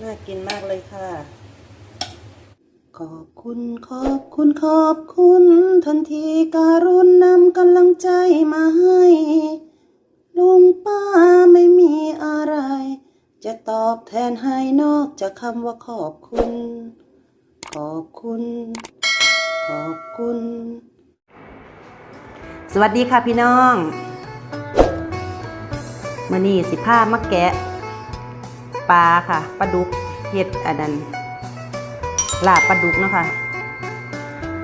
น่ากินมากเลยค่ะ ขอบคุณขอบคุณขอบคุณทันทีการุณนำกำลังใจมาให้ลุงป้าไม่มีอะไร จะตอบแทนให้นอกจากคำว่าขอบคุณ ขอบคุณ ขอบคุณ สวัสดีค่ะพี่น้องมื่อนี้สิผ้ามาแกะ ปลาค่ะปลาดุกเห็ดอันนั้นลาบปลาดุกเนาะคะ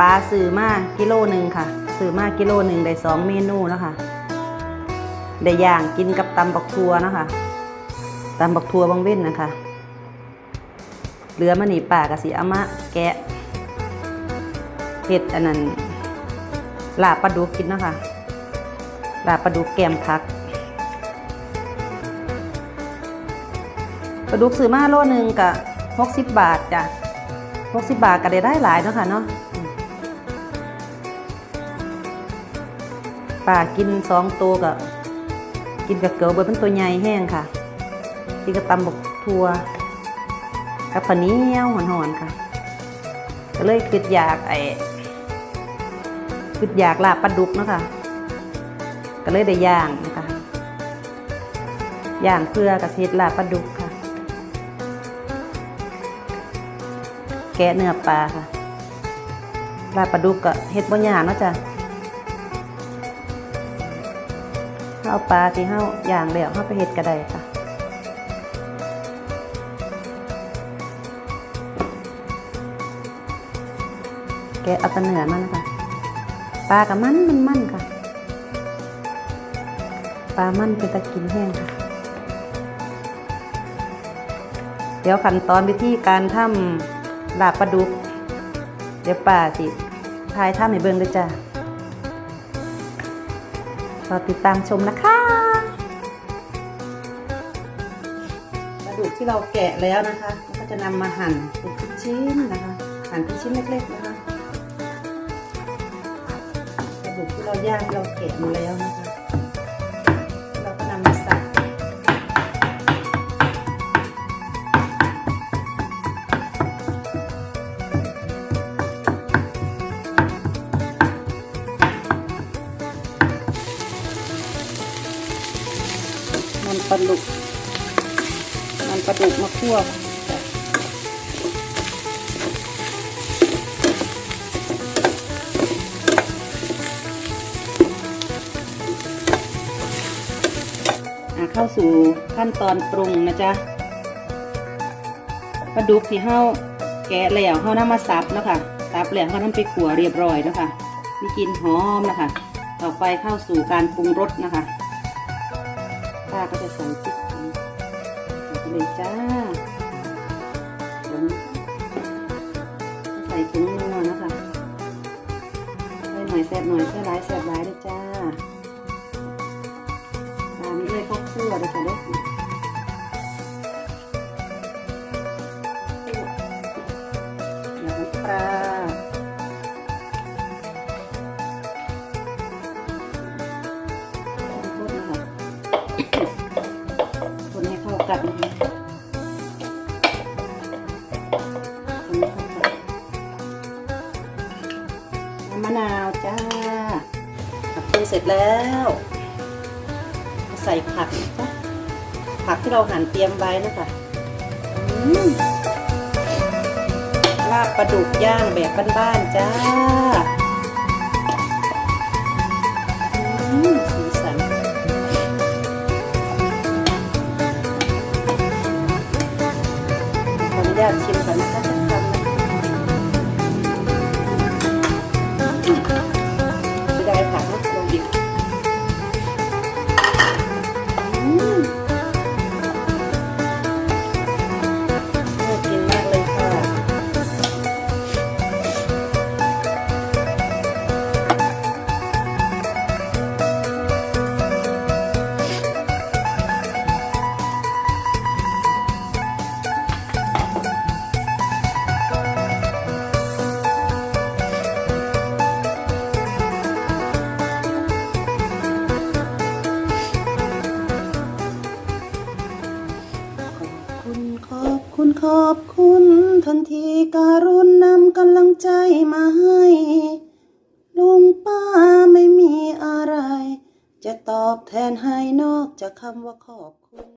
ปลาซื้อมากิโลหนึ่งค่ะซื้อมากิโลหนึ่งได้สองเมนูนะคะได้ย่างกินกับตำบักทัวนะคะตำบักทัวบางเว้นนะคะเหลือมานี่ป่ากะสิเอามาแกะเห็ดอันนั้นลาบปลาดุกกินนะคะลาบปลาดุกแกมพัก ปลาดุกซื้อมาโลหนึ่งกะหกสิบบาทจ้ะหกสิบบาทก็ได้ได้หลายเนาะค่ะเนาะป่ากินสองตัวกับกินกับเกลือเบอร์เป็นตัวใหญ่แห้งค่ะกินกับตำบกทัวกับผนนี้ยวหอนๆค่ะก็เลยคิดอยากไอ้คิดอยากลาบปลาดุกเนาะค่ะก็เลยได้ย่างนะคะย่างเพื่อกระเทียดลาบปลาดุก แกะเนื้อปลาค่ะลาปลาดุกก็เฮ็ดบ่ยากเนาะจ้ะเอาปลาที่เฮาย่างแล้วเฮาไปเฮ็ดก็ได้ค่ะแกะเอาตะเนื้อมันนะคะปลากับมันมันมันค่ะ ปลามันเป็นตะกินแห้งค่ะ เดี๋ยวขั้นตอนวิธีการทำ ลาบปลาดุก เดี๋ยวป้าสิทายทำให้เบิ่งด้วยจ้ะรอติดตามชมนะคะปลาดุกที่เราแกะแล้วนะคะก็จะนำมาหั่นเป็นชิ้นนะคะ หั่นเป็นชิ้นเล็กๆนะคะปลาดุกที่เราย่างเราแกะมาแล้วนะคะ ปลาดุกมันปลาดุกมาคั่วอะเข้าสู่ขั้นตอนปรุงนะจ๊ะปลาดุกที่เฮาแกะแล้วเฮานำมาสับนะคะสับแล้วเฮาน้ำไปขัวเรียบร้อยแล้วค่ะมีกลิ่นหอมนะคะ ต่อไปเข้าสู่การปรุงรสนะคะาก็จะใส่พริกใส่ไปเลยจ้าเดี๋ยวใส่ถุงนัวนะคะใส่หน่อยแสบหน่อยใส่ร้ายแสบร้ายเลยจ้าตามด้วยข้าวคั่วเลยค่ะเด้อ คนให้เข้ากันนะคะคนให้เข้ากันมะนาวจ้าผักปรุงเสร็จแล้ว ใส่ผักจ้ะผักที่เราหั่นเตรียมไว้นะคะอืมลาบปลาดุกย่างแบบบ้านๆจ้า ขออ ขอบคุณทันทีการุณนำกำลังใจมาให้ลุงป้าไม่มีอะไร จะตอบแทนให้นอกจากคำว่าขอบคุณ